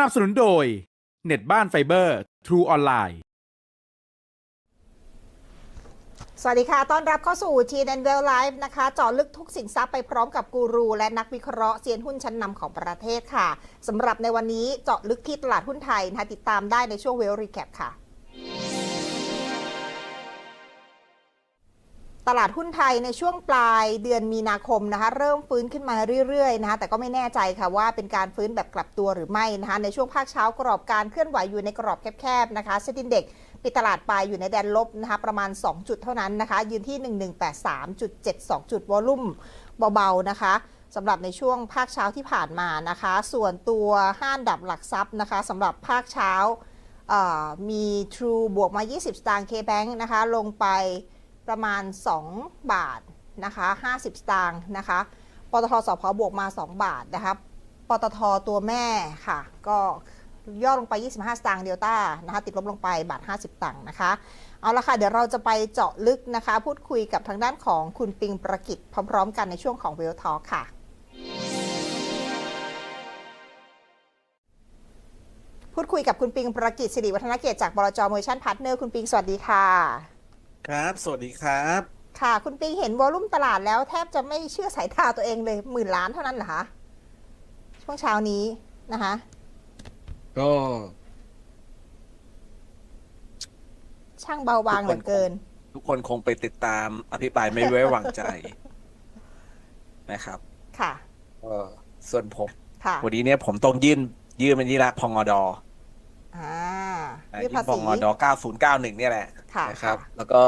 สนับสนุนโดย เน็ตบ้านไฟเบอร์ ทรูออนไลน์ สวัสดีค่ะ ต้อนรับเข้าสู่ t n w e l l Live นะคะเจาะลึกทุกสินทรัพย์ไปพร้อมกับกูรู และนักวิเคราะห์เซียนหุ้นชั้นนำของประเทศค่ะสำหรับในวันนี้เจาะลึกที่ตลาดหุ้นไทยนะคะติดตามได้ในช่วงเวลรีแคปค่ะ ตลาดหุ้นไทยในช่วงปลายเดือนมีนาคมนะคะเริ่มฟื้นขึ้นมาเรื่อยๆนะคะแต่ก็ไม่แน่ใจค่ะว่าเป็นการฟื้นแบบกลับตัวหรือไม่นะคะในช่วงภาคเช้ากรอบการเคลื่อนไหวอยู่ในกรอบแคบๆนะคะเซ็นดินเด็กปิดตลาดไปอยู่ในแดนลบนะคะประมาณ 2 จุดเท่านั้นนะคะยืนที่ 1183.72 จุดวอลุ่มเบาๆนะคะสำหรับในช่วงภาคเช้าที่ผ่านมานะคะ ส่วนตัวห้านดับหลักทรัพย์นะคะสำหรับภาคเช้ามี True บวกมา 20 สตางค์ K-Bank นะคะลงไป ประมาณ 2 บาทนะคะ50 สตางค์นะคะปตทสพบวกมา 2 บาทนะคะปตทตัวแม่ค่ะ ก็ย่อลงไป 25 สตางค์เดลต้านะคะติดลบลงไปบาท 50 ตังค์นะคะเอาละค่ะ เดี๋ยวเราจะไปเจาะลึกนะคะ พูดคุยกับทางด้านของคุณปิงประกิตพร้อม ๆ กันในช่วงของเวลทอค่ะ พูดคุยกับคุณปิงประกิตสิริวัฒนเกตจากบลจโมชั่นพาร์ทเนอร์คุณปิงสวัสดีค่ะ ครับ สวัสดีครับ ค่ะ คุณปิงเห็นวอลุ่มตลาดแล้วแทบจะไม่เชื่อสายตาตัวเองเลยหมื่นล้านเท่านั้นเหรอคะช่วงเช้านี้นะคะ ก็ ช่างเบาบางเหลือเกิน ทุกคนคงไปติดตามอภิปรายไม่ไว้วางใจ นะครับ ค่ะก็ส่วนผมค่ะวันนี้เนี่ยผมต้องยื่น ยื่นเป็นนี่ละพองอดออ่าอ่ายื่ยื่นนภาพอษีงอดอ9091เนี่ยแหละค่ะ นะครับ แล้วก็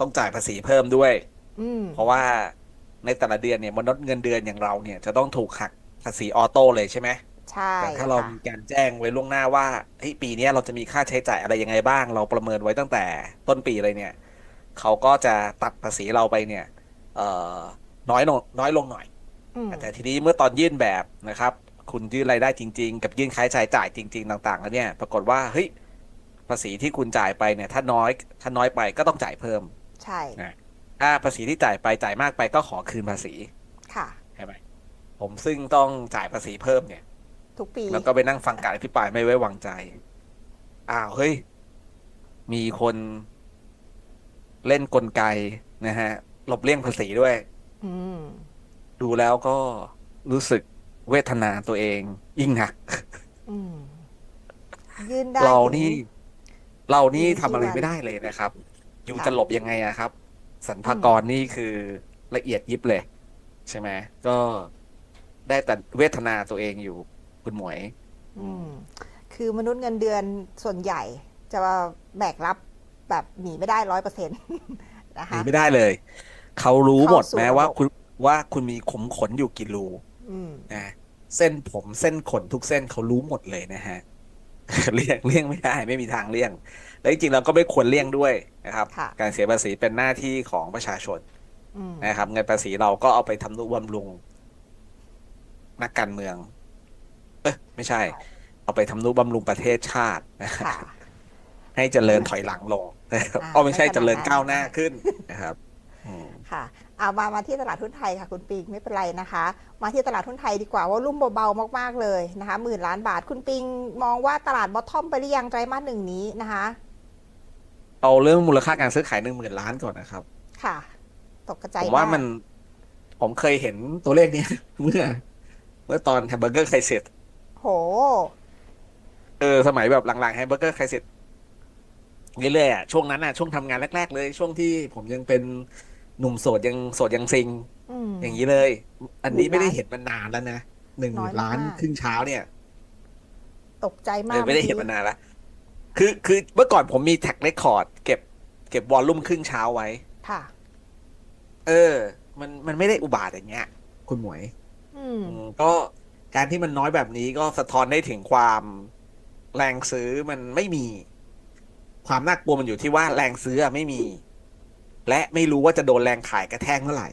ต้องจ่ายภาษีเพิ่มด้วยอืมเพราะว่าในแต่ละเดือนเนี่ยมนุษย์เงินเดือนอย่างเราเนี่ยจะต้องถูกหักภาษีออโต้เลยใช่ไหมใช่แต่ถ้าเราค่ะมีการแจ้งไว้ล่วงหน้าว่าเฮ้ยปีเนี้ยเราจะมีค่าใช้จ่ายอะไรยังไงบ้าง เราประเมินไว้ตั้งแต่ต้นปีเลยเนี่ยเขาก็จะตัดภาษีเราไปเนี่ยเอ่อน้อยลงน้อยลงหน่อยอืมแต่ทีนี้เมื่อตอนยื่นแบบนะครับ คุณยื่นรายได้จริง ๆ กับยื่นค่าใช้จ่ายจริง ๆ ต่าง ๆ แล้วเนี่ย ปรากฏว่าเฮ้ยภาษีที่คุณจ่ายไปเนี่ย ถ้าน้อย ถ้าน้อยไปก็ต้องจ่ายเพิ่ม ใช่ถ้าภาษีที่จ่ายไปจ่ายมากไปก็ขอคืนภาษี ค่ะใช่ไหมผมซึ่งต้องจ่ายภาษีเพิ่มเนี่ย ทุกปี แล้วก็ไปนั่งฟังการอภิปรายไม่ไว้วางใจ อ้าวเฮ้ย มีคนเล่นกลไกนะฮะ หลบเลี่ยงภาษีด้วยอืมดูแล้วก็รู้สึกเวทนาตัวเองยิ่งหนักอืมยื่นได้เราถึงนี่ เรานี่อยู่ที่ทำอะไรวันไม่ได้เลยนะครับ อยู่ค่ะจะหลบยังไงอะครับ สรรพากรนี่คือละเอียดยิบเลย ใช่ไหมก็ได้แต่เวทนาตัวเองอยู่คุณหมวย อืม คือมนุษย์เงินเดือนส่วนใหญ่ จะแบกรับแบบหนีไม่ได้ร้อยเปอร์เซ็นต์นะหนีคะไม่ได้เลย เขารู้หมดเข้าสู่แม้ว่าระบบคุณว่าคุณมีขมขนอยู่กี่รูอืมนะเส้นผมเส้นขนทุกเส้นเขารู้หมดเลยนะฮะ เลี่ยงเลี่ยงไม่ได้ไม่มีทางเลี่ยง และจริงๆเราก็ไม่ควรเลี่ยงด้วยนะครับค่ะการเสียภาษีเป็นหน้าที่ของประชาชนอืมนะครับ เงินภาษีเราก็เอาไปทำนุบำรุง นักการเมือง เอ้ยไม่ใช่ เอาไปทำนุบำรุงประเทศชาตินะค่ะให้เจริญถอยหลังลงนะครับอ่าอ๋อไม่ใช่ไม่ขนาดเจริญนั้นก้าวหน้าขึ้นนะครับอืมค่ะเอามามาที่ตลาดหุ้นไทยค่ะคุณปิงไม่เป็นไรนะคะ มาที่ตลาดหุ้นไทยดีกว่าว่ารุ่มเบาๆมากๆเลยนะคะหมื่นล้านบาทคุณปิงมองว่าตลาดบอททอมไปหรือยังไตรมาสหนึ่งนี้นะคะ เอาเรื่องมูลค่าการซื้อขายหนึ่งหมื่นล้านก่อนนะครับ ค่ะ ตกกระจายผมว่ามัน ผมเคยเห็นตัวเลขเนี้ยเมื่อ เมื่อตอนแฮมเบอร์เกอร์ไคเซ็ตโหเออสมัยแบบหลังๆแฮมเบอร์เกอร์ไคเซ็ตเรื่อยๆอะช่วงนั้นอะช่วงทำงานแรก ๆ เลย ช่วงที่ผมยังเป็น หนุ่มโสดยังโสดยังซิงอืมอย่างนี้เลย อันนี้หมื่นไม่ได้ล้านเห็นมานานแล้วนะหนึ่งน้อยล้านมากครึ่งเช้าเนี่ย ตกใจมาเอกอไม่ได้เห็นมานานแล้วคือคือเมื่อก่อนผมมีแท็กเรคคอร์ดเก็บ เก็บวอลลุ่มครึ่งเช้าไว้ ค่ะ เออ มันมันไม่ได้อุบาทอย่างเงี้ย คุณหมวยอืมอืมก็การที่มันน้อยแบบนี้ก็สะท้อนได้ถึงความแรงซื้อมันไม่มี ความน่ากลัวมันอยู่ที่ว่าแรงซื้ออะไม่มี และไม่รู้ว่าจะโดนแรงขายกระแทกเมื่อไหร่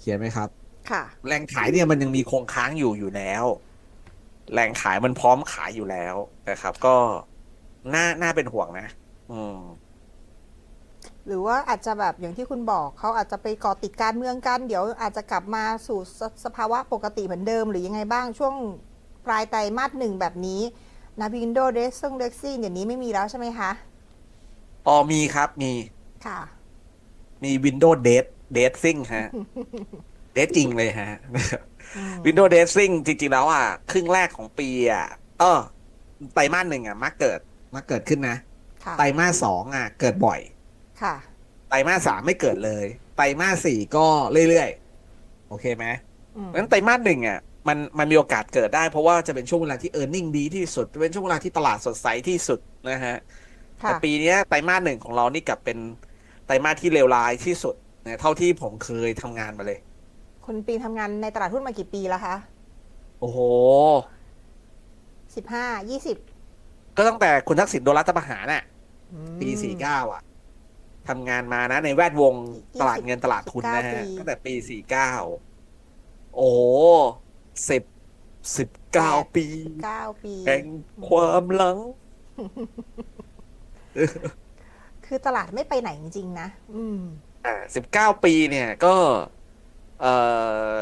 เขียนไหมครับ ค่ะ แรงขายเนี่ยมันยังมีคงค้างอยู่อยู่แล้ว แรงขายมันพร้อมขายอยู่แล้วนะครับ ก็น่าน่าเป็นห่วงนะ อืมหรือว่าอาจจะแบบอย่างที่คุณบอกเขาอาจจะไปก่อติดการเมืองกันเดี๋ยวอาจจะกลับมาสู่สสภาวะปกติเหมือนเดิม หรือยังไงบ้างช่วงปลายไตรมาสหนึ่งแบบนี้นาวินโดเดซึ่งเด็กซี่เดี๋ยวนี้ไม่มีแล้วใช่ไหมคะอ๋อมีครับมีค่ะ มี Windows Date Dressing ฮะเดทจริงเลยฮะอืม Windows Dressing จริง ๆ แล้วอะ ครึ่งแรกของปีอะ เออไตรมาสหนึ่งอะมักเกิดมักเกิดขึ้นนะค่ะไตรมาสสองอะ เกิดบ่อย ค่ะไตรมาสสามไม่เกิดเลย ไตรมาสสี่ก็เรื่อยๆ โอเคไหมอืมเพราะฉะนั้นไตรมาสหนึ่งอะมันมันมีโอกาสเกิดได้เพราะว่าจะเป็นช่วงเวลาที่ e a r n i n g ดีที่สุด เป็นช่วงเวลาที่ตลาดสดใสที่สุดนะฮะค่ะแต่ปีเนี้ยไตรมาสหนึ่งของเรานี่กลับเป็น ไตรมาสที่เลวร้ายที่สุดนะเท่าที่ผมเคยทำงานมาเลย คุณปีทำงานในตลาดหุ้นมากี่ปีแล้วคะ โอ้โหสิบห้ายี่สิบก็ตั้งแต่คุณทักษิณโดนรัฐประหารน่ะปีสี่เก้าอะทำงานมานะ ในแวดวงตลาดเงินตลาดทุนนะฮะตั้งแต่ปีสี่เก้าโอ้สิบสิบเก้าปีเก้าปีแห่งความหลัง คือตลาดไม่ไปไหนจริงๆนะ อืมอ่าสิบเก้าปีเนี่ยก็ เออ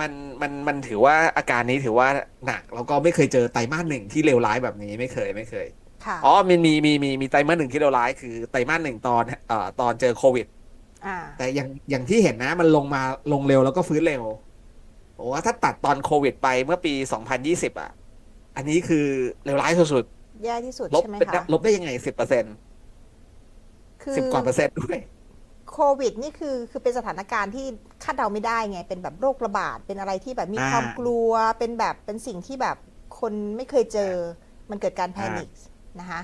มันมันมันถือว่าอาการนี้ถือว่าหนัก แล้วก็ไม่เคยเจอไตรมาสหนึ่งที่เลวร้ายแบบนี้ไม่เคยไม่เคยค่ะอ๋อมีมีมีมีมีไตรมาสหนึ่งที่เลวร้ายคือไตรมาสหนึ่งตอนเอ่อตอนเจอโควิดอ่าแต่อย่างอย่างที่เห็นนะ มันลงมาลงเร็วแล้วก็ฟื้นเร็วโอ้ว่าถ้าตัดตอนโควิดไปเมื่อปี 2020 อะ อันนี้คือเลวร้ายสุด แย่ที่สุดๆลบใช่ไหมเป็นคะลบได้ยังไง10เปอร์เซ็นต์คือสิบกว่าเปอร์เซ็นต์ด้วย โควิดนี่คือคือเป็นสถานการณ์ที่คาดเดาไม่ได้ไง เป็นแบบโรคระบาด เป็นอะไรที่แบบมีอ่าความกลัว เป็นแบบเป็นสิ่งที่แบบคนไม่เคยเจอ มันเกิดการแพนิคนะคะ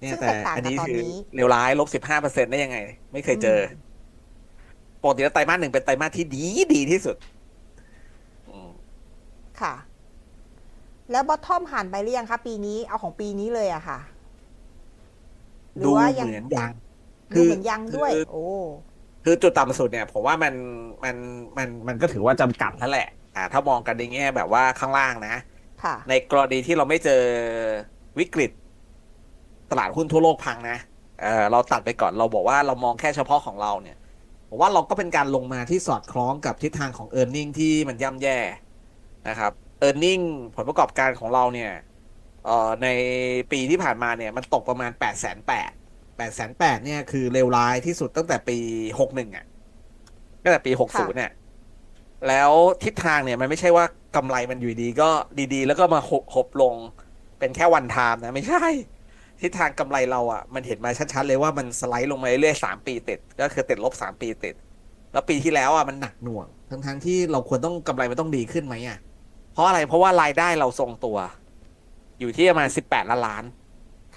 เนี่ยซึ่งแต่แตกต่างอันนี้กับตอนคือนี้เลวร้ายลบสิบห้าเปอร์เซ็นต์ได้ยังไง ไม่เคยเจออมปกติแล้วไตรมาสหนึ่งเป็นไตรมาสที่ดีดีที่สุดอืมค่ะ แล้วบอททอมผ่านไปหรือยังคะปีนี้เอาของปีนี้เลยอะค่ะ หรืดูอว่าเหยังมือนยังดูเหมือนยังด้วยคือโอ้คือจุดต่ำสุดเนี่ยผมว่ามันมันมันมันก็ถือว่าจำกัดแล้วแหละ อ่า ถ้ามองกันในแง่แบบว่าข้างล่างนะค่ะในกรณีที่เราไม่เจอวิกฤต ตลาดหุ้นทั่วโลกพังนะเออเราตัดไปก่อนเราบอกว่าเรามองแค่เฉพาะของเราเนี่ยผมว่าเราก็เป็นการลงมาที่สอดคล้องกับทิศทางของ e a r n i n g ที่มันย่ำแย่นะครับ e a r n i n g ผลประกอบการของเราเนี่ยเอ่อในปีที่ผ่านมาเนี่ยมันตกประมาณ 8 8 0 0 0 0 8 8 8 0 0เนี่ยคือเลวร้ายที่สุดตั้งแต่ปี 61อะตั้งแต่ปี 60เนี่ยแล้วทิศทางเนี่ยมันไม่ใช่ว่ากำไรมันอยู่ดีก็ดีๆ แล้วก็มาหบหบลงเป็นแค่วันไทม์นะไม่ใช่ ทิศทางกำไรเราอะ มันเห็นมาชัดๆเลยว่ามันสไลด์ลงมาเรื่อยๆสามปีติด ก็คือติดลบสามปีติด แล้วปีที่แล้วอะมันหนักหน่วง ทั้งๆที่เราควรต้องกำไรมันต้องดีขึ้นไหมอะ เพราะอะไรเพราะว่ารายได้เราทรงตัว อยู่ที่ประมาณสิบแปดล้านล้าน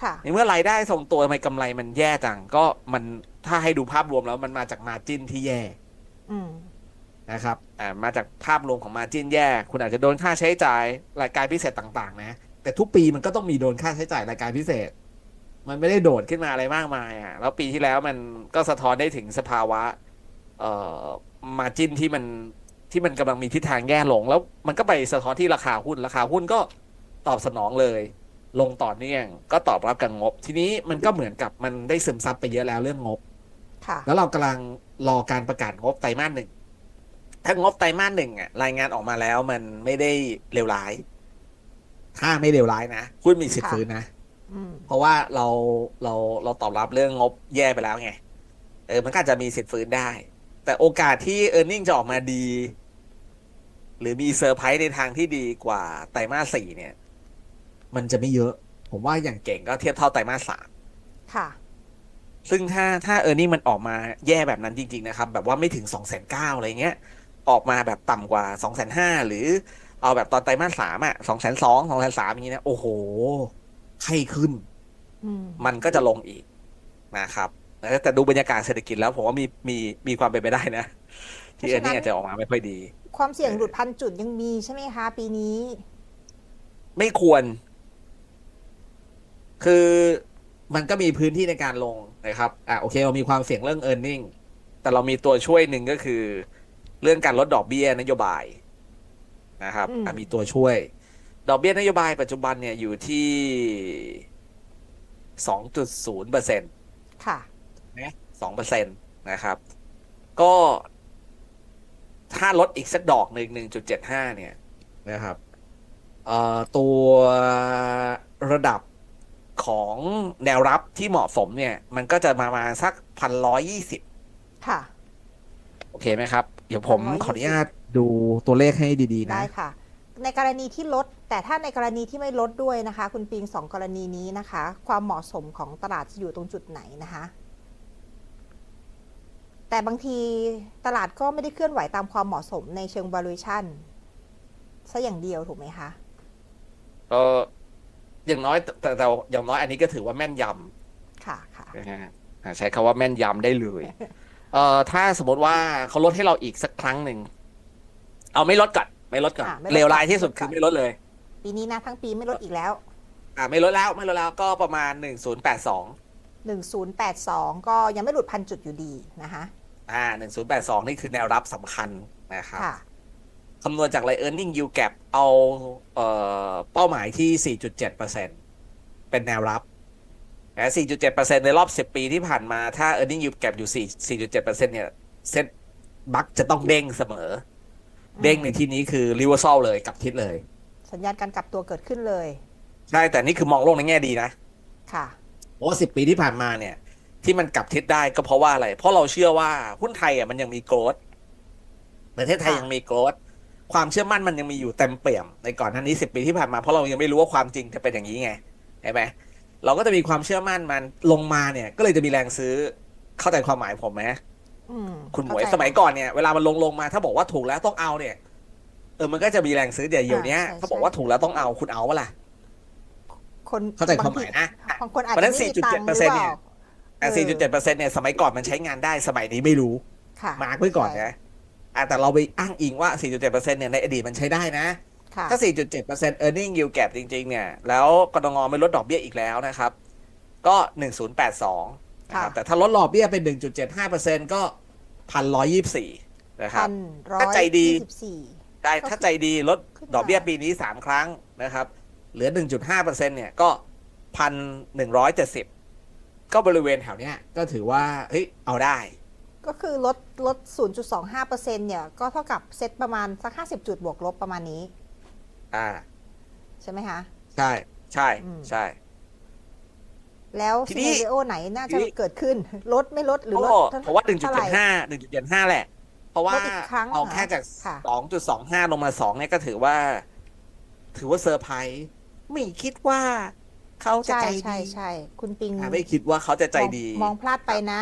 ค่ะในเมื่อรายได้ทรงตัวทำไมกำไรมันแย่จังก็มันถ้าให้ดูภาพรวมแล้วมันมาจากมาจิ้นที่แย่อืมนะครับอ่ามาจากภาพรวมของมาจิ้นแย่ คุณอาจจะโดนค่าใช้จ่ายรายการพิเศษต่าง ๆ นะ แต่ทุกปีมันก็ต้องมีโดนค่าใช้จ่ายรายการพิเศษ มันไม่ได้โดดขึ้นมาอะไรมากมายอะแล้วปีที่แล้วมันก็สะท้อนได้ถึงสภาวะ เอ่อมาจิ้นที่มัน ที่มันกำลังมีทิศทางแย่ลง แล้วมันก็ไปสะท้อนที่ราคาหุ้นราคาหุ้นก็ตอบสนองเลย ลงต่อเนื่องก็ตอบรับกับงบ ทีนี้มันก็เหมือนกับมันได้ซึมซับไปเยอะแล้วเรื่องงบค่ะแล้วเรากำลังรอการประกาศงบไตรมาสหนึ่งถ้างบไตรมาสหนึ่งอะรายงานออกมาแล้วมันไม่ได้เลวร้าย ถ้าไม่เลวร้ายนะหุ้นมีสิทธิ์ค่ะฟื้นนะอืมเพราะว่าเราเราเราตอบรับเรื่องงบแย่ไปแล้วไงเออมันก็อาจจะมีสิทธิ์ฟื้นได้ แต่โอกาสที่ e a r n i n g จะออกมาดี หรือมีเซอร์ไพรส์ในทางที่ดีกว่าไตรมาสสี่เนี่ย มันจะไม่เยอะ ผมว่าอย่างเก่งก็เทียบเท่าไตรมาสสามค่ะ ซึ่งถ้าถ้าเออร์เน็งมันออกมาแย่แบบนั้นจริง ๆ นะครับ แบบว่าไม่ถึงสองแสนเก้าอะไรเงี้ย ออกมาแบบต่ำกว่าสองแสนห้าหรือเอาแบบตอนไตรมาสสามอะสองแสนสองสองแสนสามอย่างนี้นะโอ้โหไข้ขึ้นอืมมันก็จะลงอีกนะครับ แต่แต่ดูบรรยากาศเศรษฐกิจแล้วผมว่ามีมีมีความเป็นไปได้นะ ที่เออร์เน็งอาจจะออกมาไม่ค่อยดี ความเสี่ยงหลุดพันจุดยังมีใช่ไหมคะ ปีนี้ ไม่ควร คือมันก็มีพื้นที่ในการลงนะครับ อะโอเค เรามีความเสี่ยงเรื่อง e a r n i n g แต่เรามีตัวช่วยหนึ่งก็คือ เรื่องการลดดอกเบี้ยนโยบายนะครับอืมอะมีตัวช่วย ดอกเบี้ยนโยบายปัจจุบันเนี่ยอยู่ที่สองจุดศูนย์เปอร์เซ็นต์ค่ะ นะสองเปอร์เซ็นต์นะครับ ก็ถ้าลดอีกสักดอกหนึ่งหนึ่งจุดเจ็ดห้าเนี่ยนะครับเอ่อตัวระดับของแนวรับที่เหมาะสมเนี่ย มันก็จะมามาสักพันร้อยยี่สิบค่ะ โอเคไหมครับ เดี๋ยวผม120ขออนุญาตดูตัวเลขให้ดีๆนะ ได้ค่ะ ในกรณีที่ลด แต่ถ้าในกรณีที่ไม่ลดด้วยนะคะ คุณปิงสองกรณีนี้นะคะ ความเหมาะสมของตลาดจะอยู่ตรงจุดไหนนะคะ แต่บางทีตลาดก็ไม่ได้เคลื่อนไหวตามความเหมาะสมในเชิง valuation ซะอย่างเดียวถูกไหมคะเอออย่างน้อยแต่แต่แต่อย่างน้อยอันนี้ก็ถือว่าแม่นยำค่ะค่ะนะฮะอ่าใช้คำว่าแม่นยำได้เลย เอ่อถ้าสมมติว่าเขาลดให้เราอีกสักครั้งหนึ่ง เอาไม่ลดก่อนไม่ลดก่อนอ่าไม่ลดก่อนเลวร้ายที่สุดไม่ลดก่คืออนไม่ลดเลย ปีนี้นะทั้งปีไม่ลดอีกแล้ว อ่า ไม่ลดแล้วไม่ลดแล้วก็ประมาณหนึ่งศูนย์แปดสอง 1082 ก็ยังไม่หลุดพันจุดอยู่ดีนะคะอ่าหนึ่งศูนย์แปดสองนี่คือแนวรับสำคัญนะครับค่ะคำนวณจากไร earning yield gap เอาเอ่อเป้าหมายที่ 4.7%เป็นแนวรับแต่4.7%ในรอบ 10 ปีที่ผ่านมา ถ้า earning yield gap อยู่4 4.7%เนี่ยเซ็ตบัคจะต้องเด้งเสมอ เด้งในที่นี้คือ reversal เลยกลับทิศเลย สัญญาณการกลับตัวเกิดขึ้นเลย ใช่ แต่นี่คือมองโลกในแง่ดีนะ ค่ะ เพราะว่า10ปีที่ผ่านมาเนี่ย ที่มันกลับทิศได้ก็เพราะว่าอะไร เพราะเราเชื่อว่าหุ้นไทยอะมันยังมีโกรดประเทศไทยค่ะยังมีโกรดความเชื่อมั่นมันยังมีอยู่เต็มเปี่ยมในก่อนหน้านี้10ปีที่ผ่านมาเพราะเรายังไม่รู้ว่าความจริงจะเป็นอย่างนี้ไงเห็นไหมเราก็จะมีความเชื่อมั่นมันลงมาเนี่ย ก็เลยจะมีแรงซื้อเข้าใจความหมายผมไหมอืมคุณหมวยเข้าใจสมัยก่อนเนี่ยเวลามันลงลงมาถ้าบอกว่าถูกแล้วต้องเอาเนี่ยเออมันก็จะมีแรงซื้อเดี๋ยวเดี๋ยวเนี้ยใช่ถ้าบอกว่าถูกแล้วต้องเอาคุณเอาวะล่ะ คนเข้าใจความหมายนะบางคนอาจเพราะฉะนั้นจะไม่มีตังค์หรือเป4.7%เนี่ล่ายแต่เออ4.7%เนี่ยสมัยก่อนมันใช้งานได้สมัยนี้ไม่รู้ค่ะมาร์กไว้ก่อนนะอะแต่เราไปอ้างอิงว่า 4.7%เนี่ยในอดีตมันใช้ได้นะค่ะถ้า 4.7% earning yield gap จริง ๆ เนี่ย แล้วกรงงไม่ลดดอกเบี้ยอีกแล้วนะครับ ก็ 1082นะครับค่ะแต่ถ้าลดดอกเบี้ยเป็น 1.75%ก็1,124นะครัพับนร้อยถ้าใจดียี่สิบสี่ได้ก็ถ้าใจดีลดขึ้นมาดอกเบี้ยปีนี้ 3 ครั้งนะครับ เหลือ 1.5%เนี่ยก็1,170ก็บริเวณแถวเนี้ยก็ถือว่าเฮ้ยเอาได้ ก็คือลดลด 0.25%เนี่ย ก็เท่ากับเซ็ตประมาณสัก 50 จุดบวกลบประมาณนี้ อ่า ใช่ไหมคะ ใช่ใช่อืมใช่ แล้วทีซีนี้เนโอไหนน่าทีจะนี้เกิดขึ้น ลดไม่ลดหรือลดก็ท่เพราะว่าเท่ไหร่1.75 1.75 แหละ เพราะว่าลดอีกครั้งเอาเหรอแค่จากค่ะ2.25 ลงมา 2 เนี่ยก็ถือว่า ถือว่าเซอร์ไพรส์ ไม่คิดว่าเขาจะใช่ใจใช่ดีใช่คุณปิงอะไม่คิดว่าเขาจะใจดี มองมองพลาดไปนะ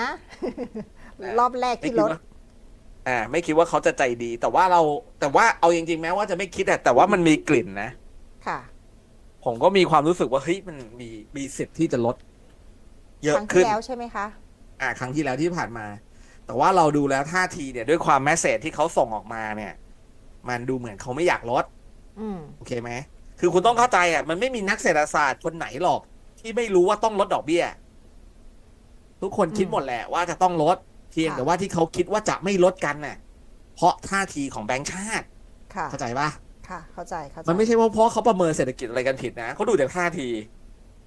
อะรอบแรกไม่ที่คิลดดว่าอ่าไม่คิดว่าเขาจะใจดี แต่ว่าเราแต่ว่าเอาจริงๆแม้ว่าจะไม่คิดอะแต่ว่ามันมีกลิ่นนะ ค่ะ ผมก็มีความรู้สึกว่าเฮ้ยมันมีมีสิทธิ์ที่จะลด เยคอะรั้งขึ้ที่น แล้วใช่ไหมคะ อ่า ครั้งที่แล้วที่ผ่านมา แต่ว่าเราดูแล้วท่าทีเนี่ยด้วยความแมสเซจที่เขาส่งออกมาเนี่ย มันดูเหมือนเขาไม่อยากลด อืม โอเคไหม คือคุณต้องเข้าใจอะ มันไม่มีนักเศรษฐศาสตร์คนไหนหรอก ที่ไม่รู้ว่าต้องลดดอกเบี้ย ทุกคนคิดอืมหมดแหละว่าจะต้องลดเพียงค่ะแต่ว่าที่เขาคิดว่าจะไม่ลดกันน่ะ เพราะท่าทีของแบงก์ชาติค่ะเข้าใจปะค่ะ เข้าใจเข้าใจมันไม่ใช่ว่าเพราะเขาประเมินเศรษฐกิจอะไรกันผิดนะเขาดูจากท่าที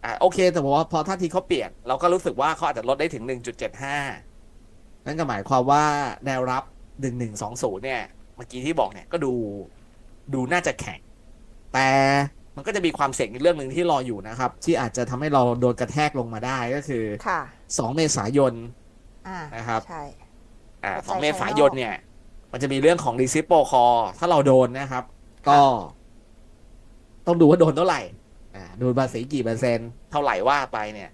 อ่าโอเค แต่ว่าพอท่าทีเขาเปลี่ยน เราก็รู้สึกว่าเขาอาจจะลดได้ถึง1.75นั่นก็หมายความว่าแนวรับ1120เนี่ย เมื่อกี้ที่บอกเนี่ยก็ดูดูน่าจะแข็ง แต่มันก็จะมีความเสี่ยงอีกเรื่องหนึ่งที่รออยู่นะครับ ที่อาจจะทำให้เราโดนกระแทกลงมาได้ก็คือค่ะ2เมษายนอ่านะครับใช่อ่าปัจจัยสองเมษายนภายนอกเนี่ย มันจะมีเรื่องของรีซิปโปคอถ้าเราโดนนะครับ ก็ ต้องดูว่าโดนเท่าไหร่อ่าโดนภาษีกี่เปอร์เซ็นต์เท่าไหร่ว่าไปเนี่ย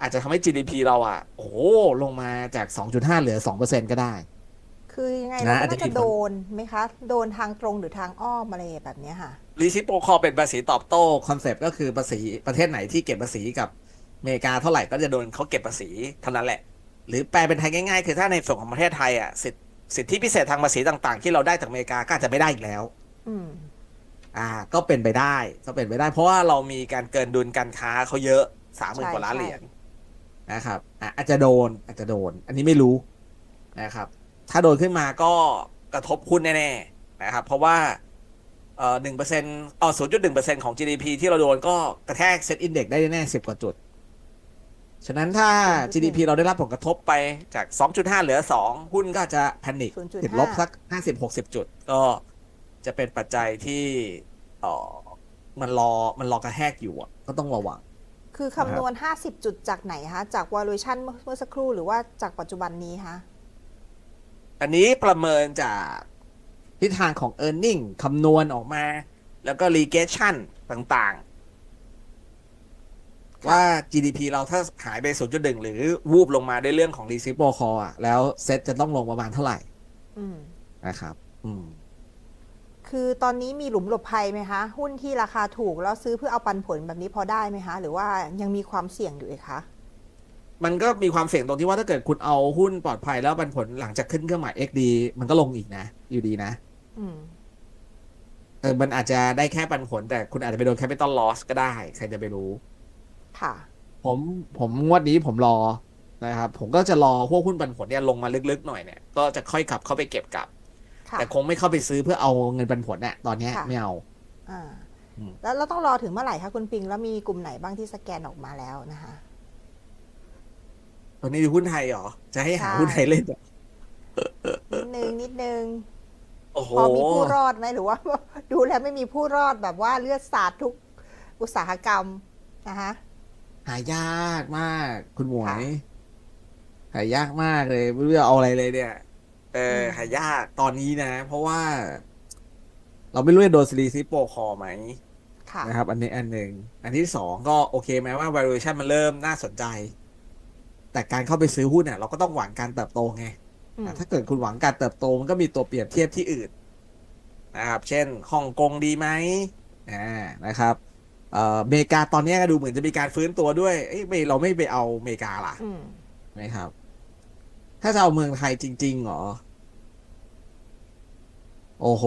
อาจจะทำให้ GDP เราอะ โอ้โหลงมาจาก 2.5 เหลือ 2%ก็ได้ คือยังไงนะเราอาจก็จะน่ามีจะผลโดนไหมคะ โดนทางตรงหรือทางอ้อมอะไรแบบเนี้ยค่ะรีซิปโปคอเป็นภาษีตอบโต้คอนเซปต์ก็คือภาษีประเทศไหนที่เก็บภาษีกับอเมริกาเท่าไหร่ก็จะโดนเขาเก็บภาษีเท่านั้นแหละ หรือแปลเป็นไทยง่ายๆ คือถ้าในส่วนของประเทศไทยอะสิทธิสิทธิพิเศษทางภาษีต่างๆ ที่เราได้จากอเมริกาก็อาจจะไม่ได้อีกแล้วอืมอ่า ก็เป็นไปได้ก็เป็นไปได้ เพราะว่าเรามีการเกินดุลการค้าเขาเยอะสามหมื่นใช่กว่าล้านใช่เหรียญนะครับอะอาจจะโดนอาจจะโดน อันนี้ไม่รู้นะครับ ถ้าโดนขึ้นมาก็กระทบหุ้นแน่ๆนะครับ เพราะว่าเอ่อหนึ่งเปอร์เซ็นต์อ๋อศูนย์จุดหนึ่งเปอร์เซ็นต์ของ GDP ที่เราโดนก็กระแทกเซ็ตอินเด็กได้แน่สิบกว่าจุด ฉะนั้นถ้า0.1 GDP เราได้รับผลกระทบไปจาก 2.5 เหลือ 2 หุ้นก็จะแพนิค0.5ติดลบสัก 50-60 จุด ก็จะเป็นปัจจัยที่เออมันรอมันรอกระแทกอยู่อะก็ต้องระวัง คือคำนวณ 50 จุดจากไหนคะ จาก valuation เมื่อเมื่อสักครู่หรือว่าจากปัจจุบันนี้คะ อันนี้ประเมินจากทิศทางของ e a r n i n g คำนวณออกมา แล้วก็ regression ต่างๆ ว่า GDP เราถ้าหายไป 0.1 หรือวูบลงมาด้วยเรื่องของ reciprocal call อะ แล้วเซ็ตจะต้องลงประมาณเท่าไหร่อืมนะครับ อืม คือตอนนี้มีหลุมหลบภัยไหมคะ หุ้นที่ราคาถูกแล้วซื้อเพื่อเอาปันผลแบบนี้พอได้ไหมคะ หรือว่ายังมีความเสี่ยงอยู่อีกคะ มันก็มีความเสี่ยงตรงที่ว่าถ้าเกิดคุณเอาหุ้นปลอดภัยแล้วปันผลหลังจากขึ้นเครื่องหมาย XD มันก็ลงอีกนะ อยู่ดีนะอืมเออมันอาจจะได้แค่ปันผล แต่คุณอาจจะไปโดน capital loss ก็ได้ ใครจะไปรู้ ค่ะ ผมผมงวดนี้ผมรอนะครับ ผมก็จะรอพวกหุ้นปันผลเนี่ยลงมาลึกๆหน่อยเนี่ย ก็จะค่อยกลับเข้าไปเก็บกลับค่ะแต่คงไม่เข้าไปซื้อเพื่อเอาเงินปันผลเนี่ยตอนเนี้ยค่ะไม่เอาอ่าอืมแล้วเราต้องรอถึงเมื่อไหร่คะคุณปิงแล้วมีกลุ่มไหนบ้างที่สแกนออกมาแล้วนะคะ ตอนนี้ดูหุ้นไทยเหรอ จะให้หาใช่หุ้นไทยเล่นเหรอนิดนึงนิดนึงโอ้โหพอมีผู้รอดไหมหรือว่า ดูแล้วไม่มีผู้รอดแบบว่าเลือดสาดทุกอุตสาหกรรมนะคะหายากมาก คุณหมวค่ะยหายากมากเลยไม่รู้จะเอาอะไรเลยเนี่ย เอออมหายากตอนนี้นะ เพราะว่า เราไม่รู้จะโดนซีรีส์โปรคอไหมค่ะนะครับ อันนี้อันหนึ่งอันที่สองก็โอเคไหมว่า valuation มันเริ่มน่าสนใจ แต่การเข้าไปซื้อหุ้นเนี่ยเราก็ต้องหวังการเติบโตไงอืมอะถ้าเกิดคุณหวังการเติบโตมันก็มีตัวเปรียบเทียบที่อื่นนะครับเช่นฮ่องกงดีไหมอ่านะครับเอ่ออเมริกาตอนนี้ก็ดูเหมือนจะมีการฟื้นตัวด้วยเอ้ยไม่เราไม่ไปเอาอเมริกาล่ะอืมนะครับ ถ้าจะเอาเมืองไทยจริงๆเหรอ โอ้โห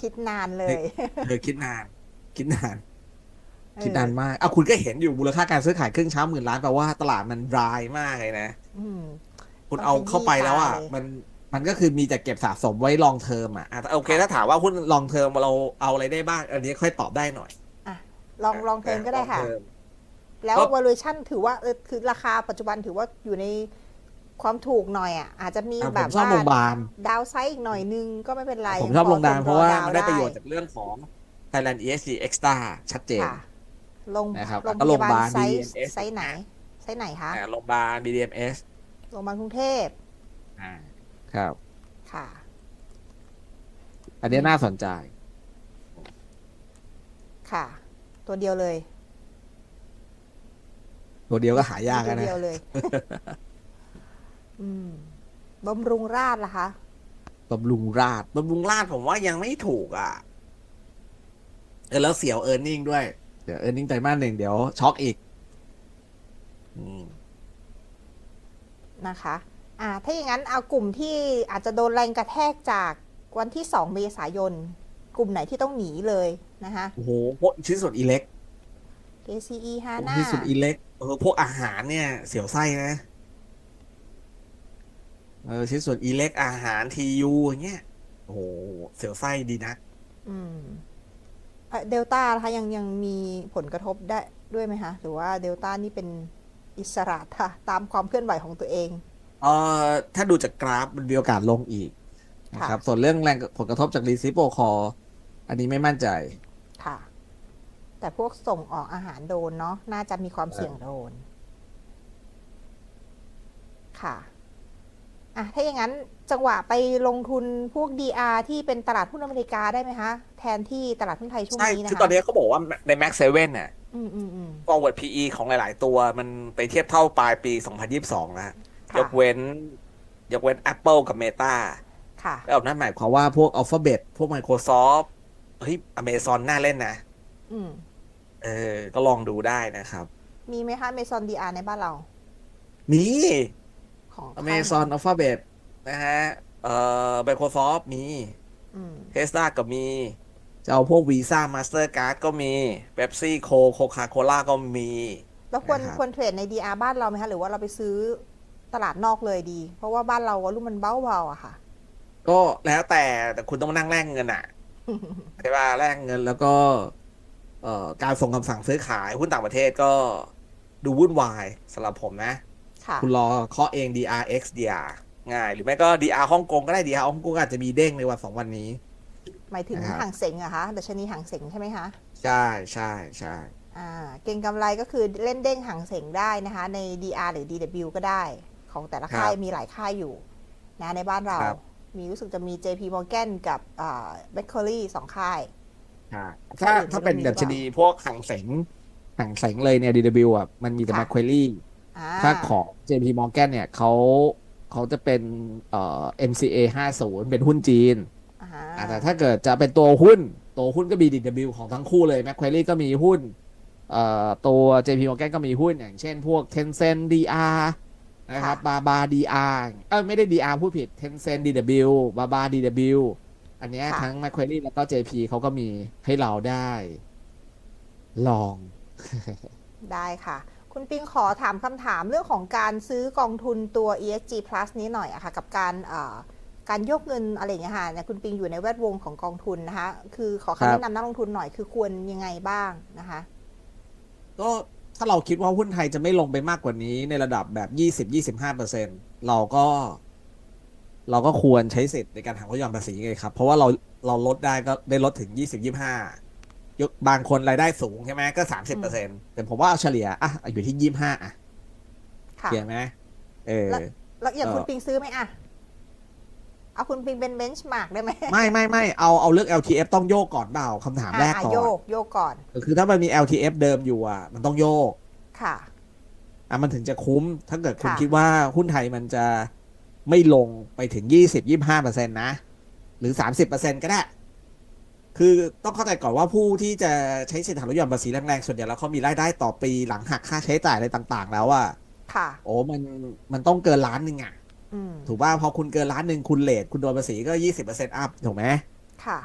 คิดนานเลยเธอคิดนาน คิดนาน คิดนานมากอะคุณก็เห็นอยู่มูลค่าการซื้อขายครึ่งเช้าหมื่นล้านแปลว่าตลาดมันรายมากเลยนะอืมคุณต้องเอาเข้าไปแล้วอะขยี้ตาเลยมันมันก็คือมีแต่เก็บสะสมไว้ลองเทอมอะอะโอเคถ้าถามว่าหุ้นลองเทอมเราเอาอะไรได้บ้าง อันนี้ค่อยตอบได้หน่อยอะลองลองเทิร์นก็ได้ค่ะลองเทอมแล้วก็ valuation ถือว่าเออคือราคาปัจจุบันถือว่าอยู่ในความถูกหน่อยอะ อาจจะมีอะแบผบมชอบว่าโรงพยาบาลดาวไซด์อีกหน่อยนึงก็ไม่เป็นไร ผมชอบโรงพยาบาลพอเพราะว่าทมันได้ประโยชน์จากเรื่องของ Thailand ESG Extra ชัดเจน ค่ะลงนะครับโรงแล้วก็พโรงยาพบายาบาลลไซส์ BDMS ไซส์ไหน ไซส์ไหนคะอ่าโรงพยาบาล BDMS โรงพยาบาลกรุงเทพอ่าครับ ค่ะ อันนี้น่าสนใจ ค่ะ ตัวเดียวเลย ตัวเดียวก็หายากตัแล้ววเดีนะยวเลย อืมบำรุงราชล่ะคะ บำรุงราดบำรุงราดผมว่ายังไม่ถูกอะเออแล้วเสียวเอ r n ร์เน็งด้วย เดี๋ยวเอ r n ร์เน็งไตรมาสหนึ่งเดี๋ยวช็อกอีกอืมนะคะอ่าถ้าอย่างนั้นเอากลุ่มที่อาจจะโดนแรงกระแทกจากวันที่ 2 เมษายน กลุ่มไหนที่ต้องหนีเลยนะคะโอ้โหพวกชิ้นส่วนอิเล็ก KCE พวก HANA ชิ้นส่วนอิเล็กเออพวกอาหารเนี่ย เสียวไส้นะเออชิ้นส่วนอิเล็กอาหารทียูอย่างเงี้ยโอ้โหเสียวไส้ดีนะ อืม เดลต้านะคะยังยังมีผลกระทบได้ด้วยไหมคะหรือว่าเดลต้านี่เป็นอิสระค่ะตามความเคลื่อนไหวของตัวเองเออถ้าดูจากกราฟมันมีโอกาสลงอีกนะครับค่ะส่วนเรื่องแรงผลกระทบจากรีซิโปคออันนี้ไม่มั่นใจค่ะ แต่พวกส่งออกอาหารโดนเนาะน่าจะมีความเสี่ยงโดน ค่ะ อะถ้าอย่างนั้นจังหวะไปลงทุนพวก DR ที่เป็นตลาดหุ้นอเมริกาได้ไหมคะ แทนที่ตลาดหุ้นไทยช่วงใช่นี้นะคะคือตอนนี้เขาบอกว่าใน Max 7น่ะอืมอืมอืม forward PE ของหลาย ๆ ตัวมันไปเทียบเท่าปลายปี 2022นะค่ะยกเว้น ยกเว้น Apple กับ Meta ค่ะแล้วนั่นหมายความว่าพวก Alphabet พวก Microsoft เฮ้ย Amazon น่าเล่นนะอืมเออ ก็ลองดูได้นะครับ มีไหมคะเมซอน DR ในบ้านเรา มี ของ Amazon Alphabet นะฮะ เอ่อ Microsoft มีอืม Tesla ก็มีจะเอาพวก Visa Mastercard ก็มี Pepsi Coke Coca-Cola ก็มีแล้วควรนะครับควรเทรดใน DR บ้านเราไหมคะหรือว่าเราไปซื้อตลาดนอกเลยดี เพราะว่าบ้านเราวอลุ่มมันเบาๆอะค่ะ ก็แล้วแต่แต่คุณต้องมานั่งแลกเงินอะใช่ป่ะแลกเงินแล้วก็เอ่อการส่งคำสั่งซื้อขายหุ้นต่างประเทศก็ดูวุ่นวายสำหรับผมนะ ค่ะคุณรอเคาะเอง DRX DR ง่าย หรือไม่ก็ DR ฮ่องกงก็ได้ DR ฮ่องกงอาจจะมีเด้งในวันสองวันนี้ หมายถึงนะครับ ห่างเสงเหรอะคะดัชนีห่างเสงใช่ไหมคะ ใช่ใช่ใช่อ่า เก่งกำไรก็คือเล่นเด้งห่างเสงได้นะคะ ใน DR หรือ DW ก็ได้ ของแต่ละค่ายมีหลายค่ายอยู่นะในบ้านเรามีรู้สึกจะมี JP Morgan กับอ่า b a c k e r y สองค่าย ใช่ถ้าอื่นถ้าเป็นมันก็มีดัชนีพวกห่างเสงห่างเสงเลยเนี่ย DW อะมันมีแต่ ค่ะแมคควลี่อ่า ถ้าของ JP Morgan เนี่ยเขาเขาจะเป็นเอ่อ MCA 50 เป็นหุ้นจีนอ่าอ่าแต่ถ้าเกิดจะเป็นตัวหุ้น ตัวหุ้นก็มี DW ของทั้งคู่เลย Macquarie ก็มีหุ้นเอ่อตัว JP Morgan ก็มีหุ้นอย่างเช่นพวก Tencent DR นะครับบาบา DR เอ้ยไม่ได้ DR พูดผิด Tencent DW บาบา DW อันเนี้ยทั้ง Macquarie แล้วก็ JP เขาก็มีให้เราได้ ลอง ได้ค่ะ คุณปิงขอถามคำถามเรื่องของการซื้อกองทุนตัว ESG Plus นี้หน่อยอะค่ะ กับการเอ่อการยกเงินอะไรอย่างเงี้ยค่ะเนี่ยคุณปิงอยู่ในแวดวงของกองทุนนะคะ คือขอครัคำบแนะนำนักลงทุนหน่อยคือควรยังไงบ้างนะคะ ก็ถ้าเราคิดว่าหุ้นไทยจะไม่ลงไปมากกว่านี้ในระดับแบบ20-25%เราก็ เราก็ควรใช้สิทธิ์ในการหักลดหย่อนภาษีไงครับ เพราะว่าเราเราลดได้ก็ได้ลดถึง20-25ย กบางคนรายได้สูงใช่ไหมก็30%แต่ผมว่าเอาเฉลี่ยอะอยู่ที่25อะค่ะเขียนไหมเออแล้วแล้วอย่างเอ่อคุณปิงซื้อไหมอะเอาคุณปิงเป็นเบนช์มาร์กได้ไหม ไม่ไม่ไม่เอาเอาเลือก LTF ต้องโยกก่อนเปล่าคำถามแรกอะก่อโยนกโยกก่อน คือถ้ามันมี LTF เดิมอยู่อะ มันต้องโยก ค่ะ อะมันถึงจะคุ้ม ถ้าเกิดคุณค่ะคิดว่าหุ้นไทยมันจะไม่ลงไปถึงยี่สิบยี่ห้าเปอร์เซ็นตนะ หรือสามสิบเปอร์เซ็นก็ได้ คือต้องเข้าใจก่อนว่าผู้ที่จะใช้สิทธิหักลดหย่อนภาษีแรงๆส่วนใหญ่แล้วเขามีรายได้ต่อปีหลังหักค่าใช้จ่ายอะไรต่างๆ แล้วอะค่ะ โอ้มันมันต้องเกินล้านหนึ่งอะอืมถูกป่ะพอคุณเกินล้านหนึ่งคุณเลทคุณโดนภาษีก็ยี่สิบเปอร์เซ็นต์อัพถูกไหมค่ะ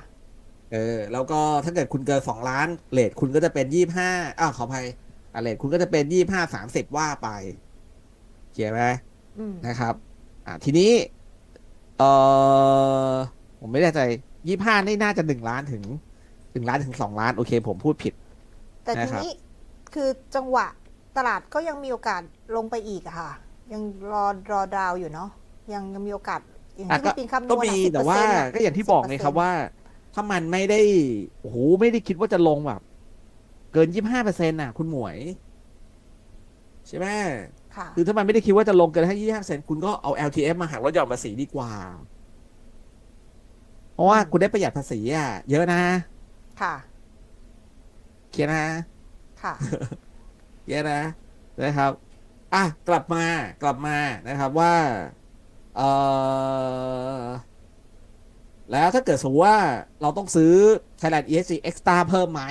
เออแล้วก็ถ้าเกิดคุณเกินสองล้านเลทคุณก็จะเป็นยี่ห้าอ้าวขออภัยอะเลทคุณก็จะเป็นยี่ห้าสามสิบว่าไปเขียนไหมอืมนะครับ อ่าทีนี้เออผมไม่แน่ใจ ยี่ห้านี่น่าจะหนึ่งล้านถึงหนึ่งล้านถึงสองล้าน โอเค ผมพูดผิด แต่ทีนะครับนี้คือจังหวะตลาดก็ยังมีโอกาสลงไปอีกอะค่ะ ยังรอรอดาวอยู่เนาะยังยังมีโอกาสอย่างอะที่ก็คุณปิงคำนวณก็อะมี10%แต่ว่าอะก็อย่างที่บอกไงครับ10%ว่า ถ้ามันไม่ได้โอ้โหไม่ได้คิดว่าจะลงแบบ เกินยี่ห้าเปอร์เซ็นต์น่ะ คุณหมวย ใช่ไหมค่ะคือถ้ามันไม่ได้คิดว่าจะลงเกินให้ยี่ห้าเปอร์เซ็นต์คุณก็เอา LTF มาหักลดหย่อนภาษีดีกว่าเพ ราะว่าคุณได้ประหยัดภาษีอะเยอะนะ ค่ะเคลียร์นะ ค่ะเยอะนะ นะครับ อะ กลับมา กลับมานะครับว่า เออแล้วถ้าเกิดสมมติว่าเราต้องซื้อ Thailand ESG Extra เพิ่มไหม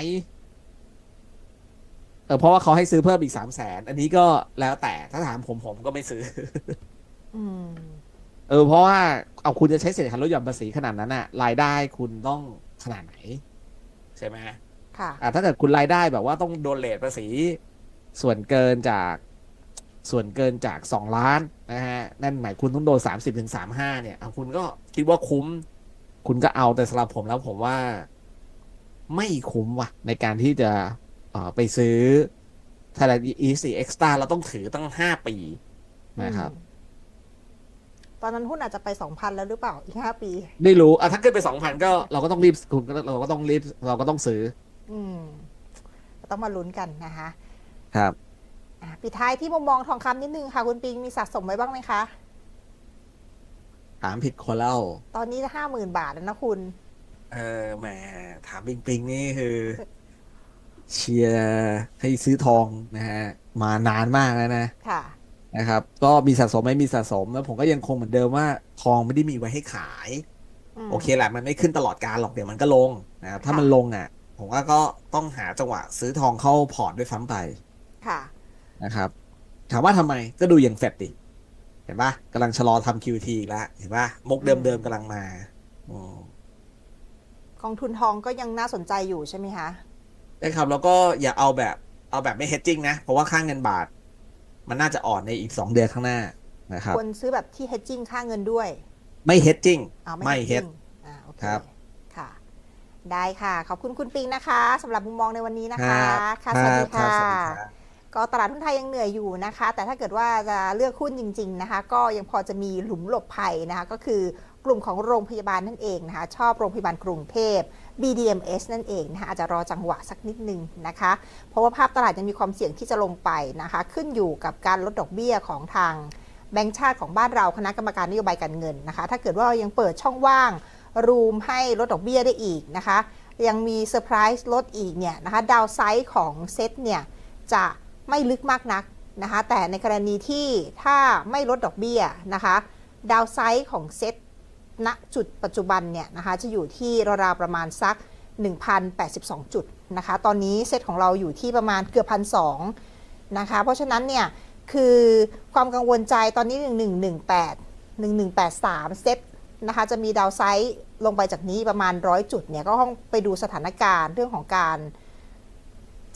เออเพราะว่าเขาให้ซื้อเพิ่มอีกสามแสน อันนี้ก็แล้วแต่ถ้าถามผมผมก็ไม่ซื้อ อืม เออเพราะว่าเอาคุณจะใช้สิทธิหักลดหย่อนภาษีขนาดนั้นอะรายได้คุณต้องขนาดไหน ใช่ไหมค่ะอะถ้าเกิดคุณรายได้แบบว่าต้องโดนเลทภาษี ส่วนเกินจากส่วนเกินจากสองล้านนะฮะนั่นหมายคุณต้องโดนสามสิบถึงสามห้าเนี่ยอะคุณก็คิดว่าคุ้ม คุณก็เอาแต่สำหรับผมแล้วผมว่า ไม่คุ้มว่ะ ในการที่จะเอ่อไปซื้อ Thailand E4 Extra เราต้องถือตั้งห้าปีนะครับอืม ตอนนั้นหุ้นอาจจะไปสองพันแล้วหรือเปล่าอีกห้าปี ไม่รู้อะถ้าเกินไปสองพันก็เราก็ต้องรีบคุณก็เราก็ต้องรีบเราก็ต้องซื้อ อืมต้องมาลุ้นกันนะคะครับอะปิดท้ายที่มุมมองทองคำนิดนึงค่ะ คุณปิงมีสะสมไว้บ้างไหมคะถามผิดคนแล้วตอนนี้ห้าหมื่นบาทแล้วนะคุณ เออแหมถามปิงปิงนี่คือเชียร์ให้ซื้อทองนะฮะ มานานมากแล้วนะ ค่ะ นะครับ ก็มีสะสมไหม่มีสะสม แล้วผมก็ยังคงเหมือนเดิมว่าทองไม่ได้มีไว้ให้ขายอืมโอเคแหละมันไม่ขึ้นตลอดการหรอกเดี๋ยวมันก็ลงนะครับถ้าค่ะมันลงอะ ผมว่าก็ต้องหาจังหวะซื้อทองเข้าพอร์ตด้วยซ้ำไปค่ะนะครับ ถามว่าทำไมก็ดูอย่างเฟดดิเห็นปะกำลังชะลอทำ QT อีกแล้วเห็นปะมุกเดิมๆกำลังมาอืมกองทุนทองก็ยังน่าสนใจอยู่ใช่ไหมคะนะครับ แล้วก็อย่าเอาแบบเอาแบบไม่ hedging นะ เพราะว่าค่างเงินบาท มันน่าจะอ่อนในอีกสองเดือนข้างหน้านะครับควรซื้อแบบที่ hedging ค่าเงินด้วย ไม่ hedging เอาไม่ hedging hedge อ่าโอเคครับค่ะ ได้ค่ะ ขอบคุณคุณปิงนะคะสำหรับมุมมองในวันนี้นะคะรับค่ะสวัสดีรับค่ะสวัสดีครับก็ตลาดหุ้นไทยยังเหนื่อยอยู่นะคะ แต่ถ้าเกิดว่าจะเลือกหุ้นจริง ๆนะคะ ก็ยังพอจะมีหลุมหลบภัยนะคะ ก็คือกลุ่มของโรงพยาบาลนั่นเองนะคะ ชอบโรงพยาบาลกรุงเทพ BDMS นั่นเองนะคะอาจจะรอจังหวะสักนิดนึงนะคะ เพราะว่าภาพตลาดยังมีความเสี่ยงที่จะลงไปนะคะ ขึ้นอยู่กับการลดดอกเบี้ยของทางแบงก์ชาติของบ้านเราคณะกรรมการนโยบายการเงินนะคะ ถ้าเกิดว่ายังเปิดช่องว่าง รูมให้ลดดอกเบี้ยได้อีกนะคะ ยังมีเซอร์ไพรส์ลดอีกเนี่ยนะคะ ดาวไซด์ของเซ็ตเนี่ยจะไม่ลึกมากนักนะคะ แต่ในกรณีที่ถ้าไม่ลดดอกเบี้ยนะคะ ดาวไซด์ของเซ็ต ณจุดปัจจุบันเนี่ยนะคะจะอยู่ที่ราวๆประมาณสัก 1,082 จุดนะคะตอนนี้เซตของเราอยู่ที่ประมาณเกือบพันสนะคะเพราะฉะนั้นเนี่ยคือความกังวลใจตอนนี้ 1118 1183 เซตนะคะจะมีดาวไซด์ลงไปจากนี้ประมาณ 100 จุดเนี่ยก็ต้องไปดูสถานการณ์เรื่องของการ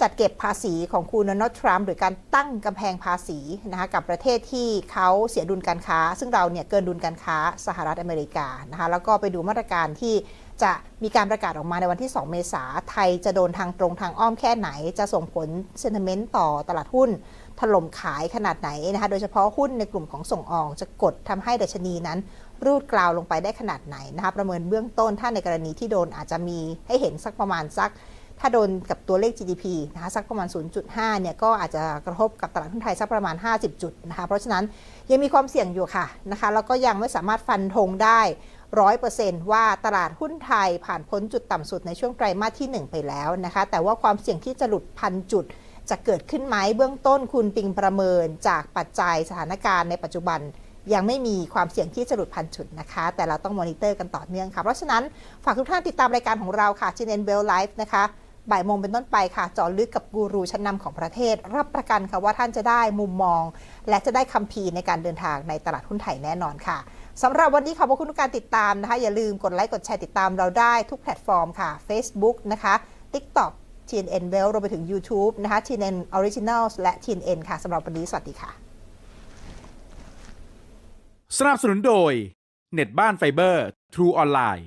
จัดเก็บภาษีของคุณโดนัลด์ทรัมป์หรือการตั้งกำแพงภาษีนะคะกับประเทศที่เขาเสียดุลการค้า ซึ่งเราเนี่ยเกินดุลการค้าสหรัฐอเมริกานะคะแล้วก็ไปดูมาตรการที่จะมีการประกาศออกมาในวันที่ 2 เมษาไทยจะโดนทางตรงทางอ้อมแค่ไหน จะส่งผลเซนเมนต์ต่อตลาดหุ้น ถล่มขายขนาดไหนนะคะ โดยเฉพาะหุ้นในกลุ่มของส่งออกจะกดทำให้ดัชนีนั้น รูดกราวลงไปได้ขนาดไหนนะคะ ประเมินเบื้องต้นถ้าในกรณีที่โดนอาจจะมีให้เห็นสักประมาณสัก ถ้าโดนกับตัวเลข GDP นะคะสักประมาณ 0.5 เนี่ยก็อาจจะกระทบกับตลาดหุ้นไทยสักประมาณ 50 จุดนะคะ เพราะฉะนั้นยังมีความเสี่ยงอยู่ค่ะนะคะแล้วก็ยังไม่สามารถฟันธงได้100%ว่าตลาดหุ้นไทยผ่านพ้นจุดต่ำสุดในช่วงไตรมาสที่ 1 ไปแล้วนะคะ แต่ว่าความเสี่ยงที่จะหลุดพันจุดจะเกิดขึ้นไหมเบื้องต้นคุณปิงประเมินจากปัจจัยสถานการณ์ในปัจจุบันยังไม่มีความเสี่ยงที่จะหลุดพันจุดนะคะ แต่เราต้องมอนิเตอร์กันต่อเนื่องค่ะ เพราะฉะนั้น ฝากทุกท่านติดตามรายการของเราค่ะ g n n Bell Live นะคะ บ่ายโมงเป็นต้นไปค่ะจาะลึกกับกูรูชั้นนำของประเทศ รับประกันค่ะว่าท่านจะได้มุมมอง และจะได้คัมภีร์ในการเดินทางในตลาดหุ้นไทยแน่นอนค่ะสำหรับวันนี้ขอบพระคุณทุกการติดตามนะคะ อย่าลืมกดไลค์กดแชร์ติดตามเราได้ทุกแพลตฟอร์มค่ะ Facebook นะคะ TikTok TNN Well รวมไปถึง YouTube นะคะ TNN Originals และ TNN ค่ะสำหรับวันนี้สวัสดีค่ะ สนับสนุนโดย เน็ตบ้านไฟเบอร์ True ออนไลน์